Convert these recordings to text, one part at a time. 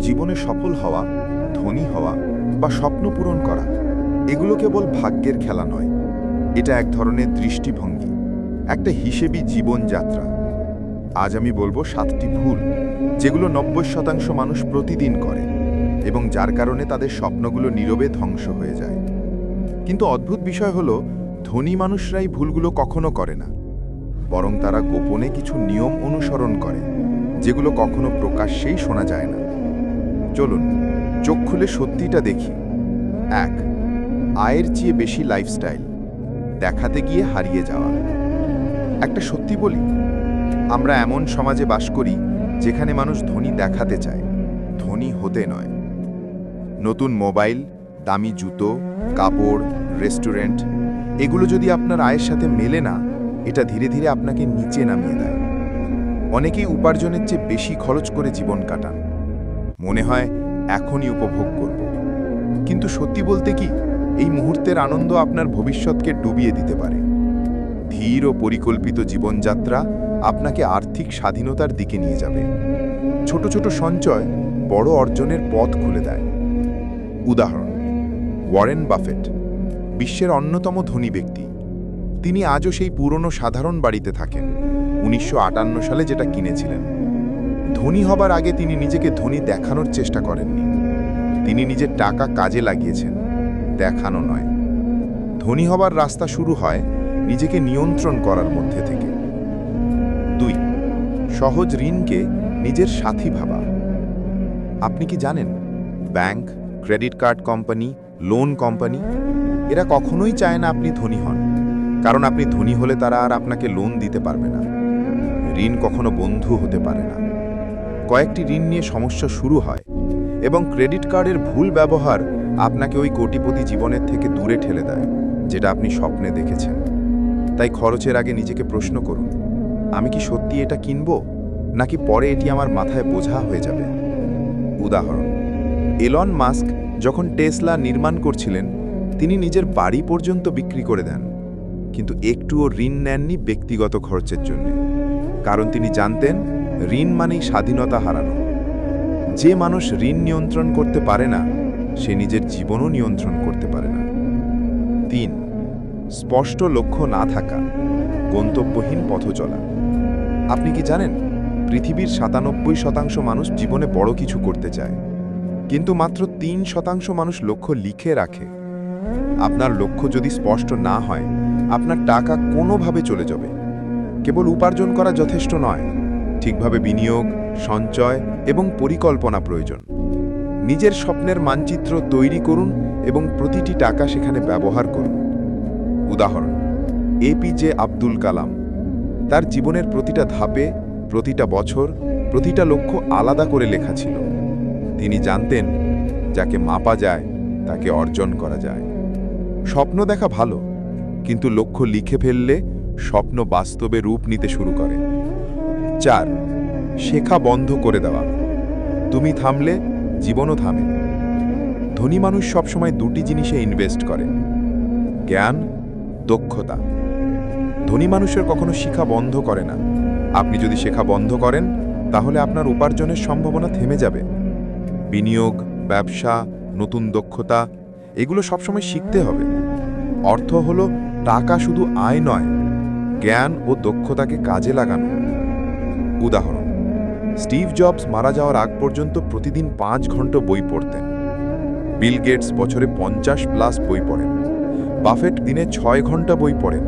জীবনে সফল হওয়া, ধনী হওয়া বা স্বপ্ন পূরণ করা, এগুলো কেবল ভাগ্যের খেলা নয়। এটা এক ধরনের দৃষ্টিভঙ্গি, একটা হিসেবি জীবনযাত্রা। আজ আমি বলব সাতটি ভুল, যেগুলো নব্বই শতাংশ মানুষ প্রতিদিন করে এবং যার কারণে তাদের স্বপ্নগুলো নীরবে ধ্বংস হয়ে যায়। কিন্তু অদ্ভুত বিষয় হলো, ধনী মানুষরাই ভুলগুলো কখনো করে না। বরং তারা গোপনে কিছু নিয়ম অনুসরণ করে, যেগুলো কখনো প্রকাশ্যেই শোনা যায় না। চলুন, চোখ খুলে সত্যিটা দেখি। এক, আয়ের চেয়ে বেশি লাইফস্টাইল দেখাতে গিয়ে হারিয়ে যাওয়া। একটা সত্যি বলি, আমরা এমন সমাজে বাস করি যেখানে মানুষ ধনী দেখাতে চায়, ধনী হতে নয়। নতুন মোবাইল, দামি জুতো, কাপড়, রেস্টুরেন্ট, এগুলো যদি আপনার আয়ের সাথে মেলে না, এটা ধীরে ধীরে আপনাকে নিচে নামিয়ে দেয়। অনেকেই উপার্জনের চেয়ে বেশি খরচ করে জীবন কাটান। মনে হয় এখনই উপভোগ করব। কিন্তু সত্যি বলতে কি, এই মুহূর্তের আনন্দ আপনার ভবিষ্যৎকে ডুবিয়ে দিতে পারে। ধীর ও পরিকল্পিত জীবনযাত্রা আপনাকে আর্থিক স্বাধীনতার দিকে নিয়ে যাবে। ছোট ছোট সঞ্চয় বড় অর্জনের পথ খুলে দেয়। উদাহরণ, ওয়ারেন বাফেট, বিশ্বের অন্যতম ধনী ব্যক্তি। তিনি আজও সেই পুরনো সাধারণ বাড়িতে থাকেন। উনিশশো আটান্ন সালে যেটা কিনেছিলেন। ধনী হবার আগে তিনি নিজেকে ধনী দেখানোর চেষ্টা করেননি। তিনি নিজের টাকা কাজে লাগিয়েছেন, দেখানো নয়। ধনী হবার রাস্তা শুরু হয় নিজেকে নিয়ন্ত্রণ করার মধ্যে থেকে। দুই, সহজ ঋণকে নিজের সাথী ভাবা। আপনি কি জানেন, bank, credit card company, loan company, এরা কখনোই চায় না আপনি ধনী হন। কারণ আপনি ধনী হলে তারা আর আপনাকে লোন দিতে পারবে না। ঋণ কখনো বন্ধু হতে পারে না। কয়েকটি ঋণ নিয়ে সমস্যা শুরু হয় এবং ক্রেডিট কার্ডের ভুল ব্যবহার আপনাকে ওই কোটিপতি জীবনের থেকে দূরে ঠেলে দেয়, যেটা আপনি স্বপ্নে দেখেছেন। তাই খরচের আগে নিজেকে প্রশ্ন করুন, আমি কি সত্যি এটা কিনব? নাকি পরে এটি আমার মাথায় বোঝা হয়ে যাবে? উদাহরণ, এলন মাস্ক যখন টেসলা নির্মাণ করছিলেন, তিনি নিজের বাড়ি পর্যন্ত বিক্রি করে দেন, কিন্তু একটুও ঋণ নেননি ব্যক্তিগত খরচের জন্য। কারণ তিনি জানতেন ঋণ মানেই স্বাধীনতা হারানো। যে মানুষ ঋণ নিয়ন্ত্রণ করতে পারে না, সে নিজের জীবনও নিয়ন্ত্রণ করতে পারে না। তিন, স্পষ্ট লক্ষ্য না থাকা, গন্তব্যহীন পথ চলা। আপনি কি জানেন, পৃথিবীর সাতানব্বই শতাংশ মানুষ জীবনে বড় কিছু করতে চায়, কিন্তু মাত্র তিন শতাংশ মানুষ লক্ষ্য লিখে রাখে। আপনার লক্ষ্য যদি স্পষ্ট না হয়, আপনার টাকা কোনোভাবে চলে যাবে। কেবল উপার্জন করা যথেষ্ট নয়। ঠিকভাবে বিনিয়োগ, সঞ্চয় এবং পরিকল্পনা প্রয়োজন। নিজের স্বপ্নের মানচিত্র তৈরি করুন এবং প্রতিটি টাকা সেখানে ব্যবহার করুন। উদাহরণ এপিজে আব্দুল কালাম। তার জীবনের প্রতিটা ধাপে, প্রতিটা বছর, প্রতিটা লক্ষ্য আলাদা করে লেখা ছিল। তিনি জানতেন, যাকে মাপা যায়, তাকে অর্জন করা যায়। স্বপ্ন দেখা ভালো, কিন্তু লক্ষ্য লিখে ফেললে স্বপ্ন বাস্তবে রূপ নিতে শুরু করে। চার, শেখা বন্ধ করে দেওয়া। তুমি থামলে, জীবনও থামে। ধনী মানুষ সবসময় দুটি জিনিসে ইনভেস্ট করে, জ্ঞান, দক্ষতা। ধনী মানুষের কখনো শিখা বন্ধ করে না। আপনি যদি শেখা বন্ধ করেন, তাহলে আপনার উপার্জনের সম্ভাবনা থেমে যাবে। বিনিয়োগ, ব্যবসা, নতুন দক্ষতা, এগুলো সবসময় শিখতে হবে। অর্থ হলো টাকা শুধু আয় নয়, জ্ঞান ও দক্ষতাকে কাজে লাগানো। উদাহরণ। স্টিভ জবস মারা যাওয়ার আগ পর্যন্ত প্রতিদিন পাঁচ ঘণ্টা বই পড়তেন। বিল গেটস বছরে পঞ্চাশ প্লাস বই পড়েন। বাফেট দিনে ছয় ঘণ্টা বই পড়েন।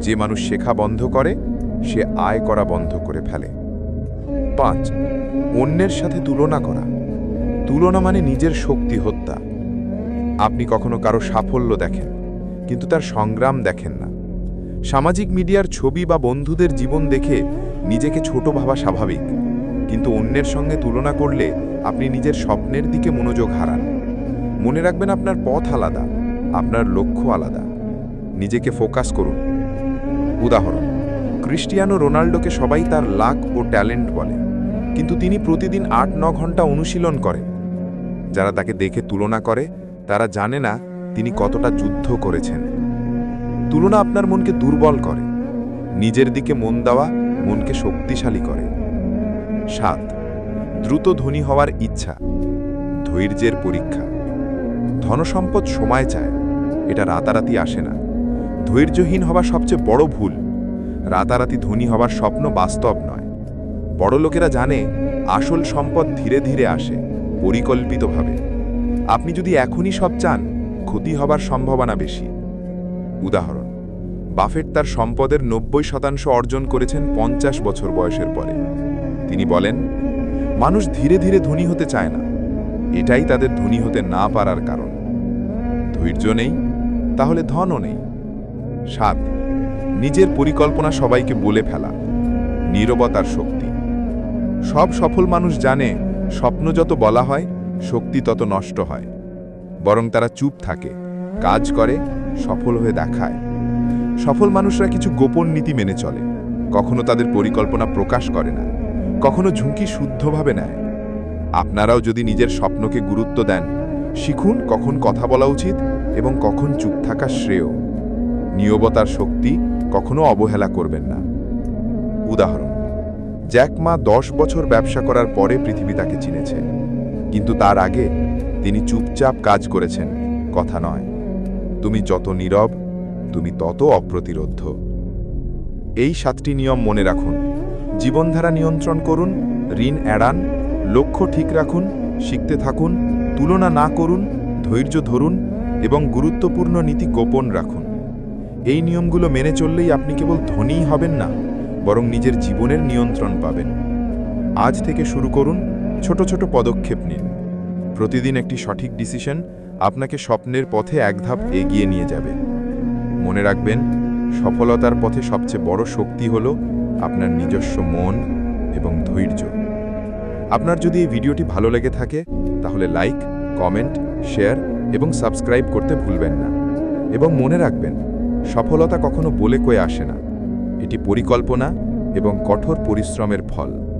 যে মানুষ শেখা বন্ধ করে, সে আয় করা বন্ধ করে ফেলে। পাঁচ, অন্যের সাথে তুলনা করা। তুলনা মানে নিজের শক্তি হত্যা। আপনি কখনো কারও সাফল্য দেখেন, কিন্তু তার সংগ্রাম দেখেন না। সামাজিক মিডিয়ার ছবি বা বন্ধুদের জীবন দেখে নিজেকে ছোট ভাবা স্বাভাবিক। কিন্তু অন্যের সঙ্গে তুলনা করলে আপনি নিজের স্বপ্নের দিকে মনোযোগ হারান। মনে রাখবেন আপনার পথ আলাদা, আপনার লক্ষ্য আলাদা। নিজেকে ফোকাস করুন। উদাহরণ, ক্রিস্টিয়ানো রোনাল্ডোকে সবাই তার লাক ও ট্যালেন্ট বলে, কিন্তু তিনি প্রতিদিন আট ন ঘণ্টা অনুশীলন করেন। যারা তাকে দেখে তুলনা করে, তারা জানে না তিনি কতটা যুদ্ধ করেছেন। তুলনা আপনার মনকে দুর্বল করে। নিজের দিকে মন দেওয়া মনকে শক্তিশালী করে। সাত, দ্রুত ধনী হওয়ার ইচ্ছা, ধৈর্যের পরীক্ষা। ধনসম্পদ সময় চায়, এটা রাতারাতি আসে না। ধৈর্যহীন হওয়া সবচেয়ে বড় ভুল, রাতারাতি ধনী হওয়ার স্বপ্ন বাস্তব নয়। বড় লোকেরা জানে, আসল সম্পদ ধীরে ধীরে আসে, পরিকল্পিতভাবে। আপনি যদি এখনই সব চান, ক্ষতি হবার সম্ভাবনা বেশি। উদাহরণ। বাফেট তার সম্পদের নব্বই শতাংশ অর্জন করেছেন পঞ্চাশ বছর বয়সের পরে। তিনি বলেন, মানুষ ধীরে ধীরে ধনী হতে চায় না। এটাই তাদের ধনী হতে না পারার কারণ। ধৈর্য নেই, তাহলে ধনও নেই। সাত, নিজের পরিকল্পনা সবাইকে বলে ফেলা। নীরবতার শক্তি। সব সফল মানুষ জানে, স্বপ্ন যত বলা হয়, শক্তি তত নষ্ট হয়। বরং তারা চুপ থাকে, কাজ করে সফল হয়ে দেখায়। সফল মানুষরা কিছু গোপন নীতি মেনে চলে। কখনো তাদের পরিকল্পনা প্রকাশ করে না। কখনো ঝুঁকি শুদ্ধভাবে নেয়। আপনারাও যদি নিজের স্বপ্নকে গুরুত্ব দেন, শিখুন কখন কথা বলা উচিত এবং কখন চুপ থাকা শ্রেয়। নিয়বতার শক্তি কখনো অবহেলা করবেন না। উদাহরণ, জ্যাক মা দশ বছর ব্যবসা করার পরে পৃথিবী তাকে চিনেছে। কিন্তু তার আগে তিনি চুপচাপ কাজ করেছেন, কথা নয়। তুমি যত নীরব, তুমি তত অপ্রতিরোধ্য। এই সাতটি নিয়ম মনে রাখুন। জীবনধারা নিয়ন্ত্রণ করুন, ঋণ এড়ান, লক্ষ্য ঠিক রাখুন, শিখতে থাকুন, তুলনা না করুন, ধৈর্য ধরুন এবং গুরুত্বপূর্ণ নীতি গোপন রাখুন। এই নিয়মগুলো মেনে চললেই আপনি কেবল ধনীই হবেন না, বরং নিজের জীবনের নিয়ন্ত্রণ পাবেন। আজ থেকে শুরু করুন, ছোট ছোট পদক্ষেপ নিন। প্রতিদিন একটি সঠিক ডিসিশন আপনাকে স্বপ্নের পথে এক ধাপ এগিয়ে নিয়ে যাবে। মনে রাখবেন, সফলতার পথে সবচেয়ে বড় শক্তি হল আপনার নিজস্ব মন এবং ধৈর্য। আপনার যদি এই ভিডিওটি ভালো লেগে থাকে, তাহলে লাইক, কমেন্ট, শেয়ার এবং সাবস্ক্রাইব করতে ভুলবেন না। এবং মনে রাখবেন, সফলতা কখনো বলে কয়ে আসে না। এটি পরিকল্পনা এবং কঠোর পরিশ্রমের ফল।